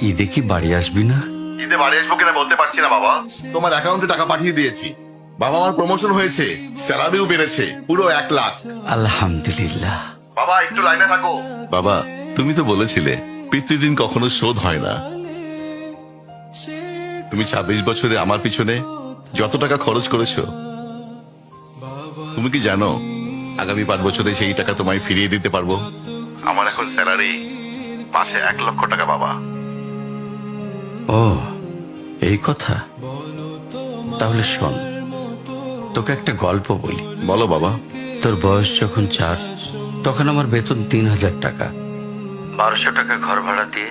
ঈদে কি বাড়ি আসবি না? ঈদে বাড়ি আসব কিনা বলতে পারছি না বাবা। তোমার অ্যাকাউন্টে টাকা পাঠিয়ে দিয়েছি। বাবা আমার প্রমোশন হয়েছে। স্যালারিও বেড়েছে। পুরো এক লাখ। আলহামদুলিল্লাহ। বাবা একটু লাইনে থাকো। বাবা তুমি তো বলেছিলে পিতৃদিন কখনো শোধ হয় না। তুমি ছাব্বিশ বছরে আমার পিছনে যত টাকা খরচ করেছ তুমি কি জানো আগামী পাঁচ বছরে সেই টাকা তোমায় ফিরিয়ে দিতে পারব? আমার এখন স্যালারি মাসে এক লক্ষ টাকা বাবা। ও এই কথা? তাহলে শোন তোকে একটা গল্প বলি। বলো বাবা। তোর বয়স যখন চার তখন আমার বেতন তিন হাজার টাকা। বারোশো টাকা ঘর ভাড়া দিয়ে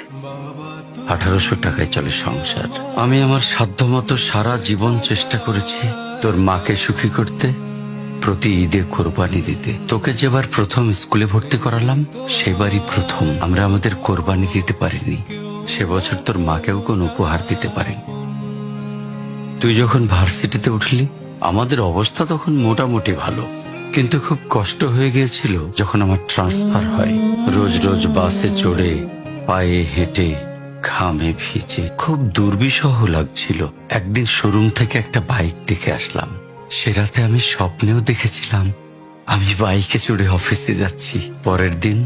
আঠারোশো টাকায় চলে সংসার। আমি আমার সাধ্যমতো সারা জীবন চেষ্টা করেছি তোর মাকে সুখী করতে প্রতি ঈদে কোরবানি দিতে। তোকে যেবার প্রথম স্কুলে ভর্তি করালাম সেবারই প্রথম। আমরা আমাদের কোরবানি দিতে পারিনি। সে বছর তোর মাকেও কোনো উপহার দিতে পারিনি। তুই যখন ভার্সিটিতে উঠলি, আমাদের অবস্থা তখন মোটামুটি ভালো। কিন্তু খুব কষ্ট হয়ে গিয়েছিল যখন আমার ট্রান্সফার হয়। রোজ রোজ বাসে চড়ে, পায়ে হেঁটে, ঘামে ভিজে, খুব দুর্বিষহ লাগছিল। একদিন শোরুম থেকে একটা বাইক দেখে আসলাম। সে রাতে আমি স্বপ্নেও দেখেছিলাম, আমি বাইকে চড়ে অফিসে যাচ্ছি। পরের দিন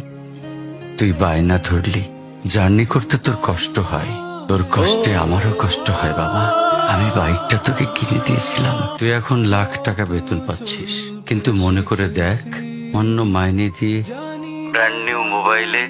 তুই বায়না ধরলি। জার্নি করতে তোর কষ্ট হয়, তোর কষ্টে আমারও কষ্ট হয় বাবা। আমি বাইকটা তোকে কিনে দিয়েছিলাম। তুই এখন লাখ টাকা বেতন পাচ্ছিস। কিন্তু মনে করে দেখ, অন্য মাইনে দিয়ে ব্র্যান্ড নিউ মোবাইলে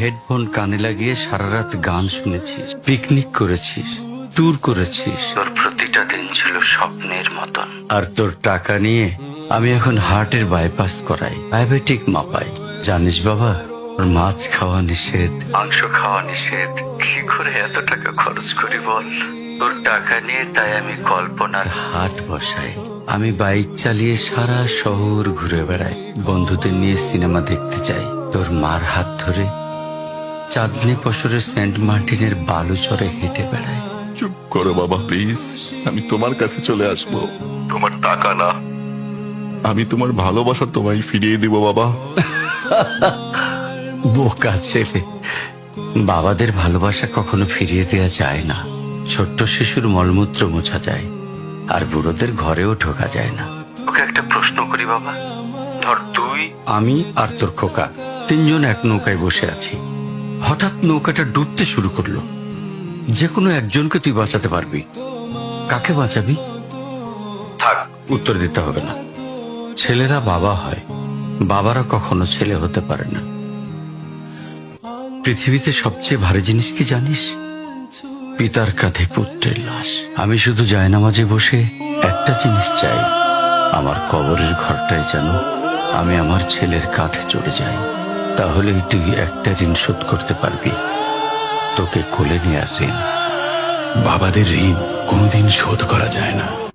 হেডফোন কানে লাগিয়ে সারা রাত গান শুনেছিস পিকনিক করেছিস ট্যুর করেছিস। তোর প্রতিটা দিন ছিল স্বপ্নের মতন। আর তোর টাকা নিয়ে আমি এখন হার্টের বাইপাস করাই ডায়াবেটিক মাপাই। জানিস বাবা মাছ খাওয়া নিষেধ। মাংস খাওয়া নিষেধ। কি করে এত টাকা খরচ করি বল? তোর টাকা নিয়ে তাই আমি কল্পনার হাট বসাই। আমি বাইক চালিয়ে সারা শহর ঘুরে বেড়াই। বন্ধুদের নিয়ে সিনেমা দেখতে যাই। তোর মার হাত ধরে চাঁদনি পশরের সেন্ট মার্টিনের বালুচরে হেঁটে বেড়াই। চুপ করো বাবা প্লিজ। আমি তোমার কাছে চলে আসব। তোমার টাকা না। আমি তোমার ভালোবাসা তোমায় ফিরিয়ে দিব বাবা। বোকা ছেলে। বাবাদের ভালোবাসা কখনো ফিরিয়ে দেয়া যায় না। ছোট্ট শিশুর মলমূত্র মোছা যায় আর বুড়োদের ঘরেও ঢোকা যায় না। ওকে একটা প্রশ্ন করি বাবা। ধর তুই। আমি আর তোর খোকা তিনজন এক নৌকায় বসে আছি। হঠাৎ নৌকাটা ডুবতে শুরু করল। যে কোনো একজনকে তুই বাঁচাতে পারবি। কাকে বাঁচাবি? থাক। উত্তর দিতে হবে না। ছেলেরা বাবা হয়। বাবারা কখনো ছেলে হতে পারে না। পৃথিবীতে সবচেয়ে ভারী জিনিস কি জানিস? পিতার কাঁধে পুত্রের লাশ। আমি শুধু জায়নামাজে বসে একটা জিনিস চাই। আমার কবরের ঘরটায় যেন আমি আমার ছেলের কাঁধে চড়ে যাই। তাহলেই তুই একটা ঋণ শোধ করতে পারবি। তোকে কোলে নেওয়ার ঋণ। বাবাদের ঋণ কোনোদিন শোধ করা যায় না।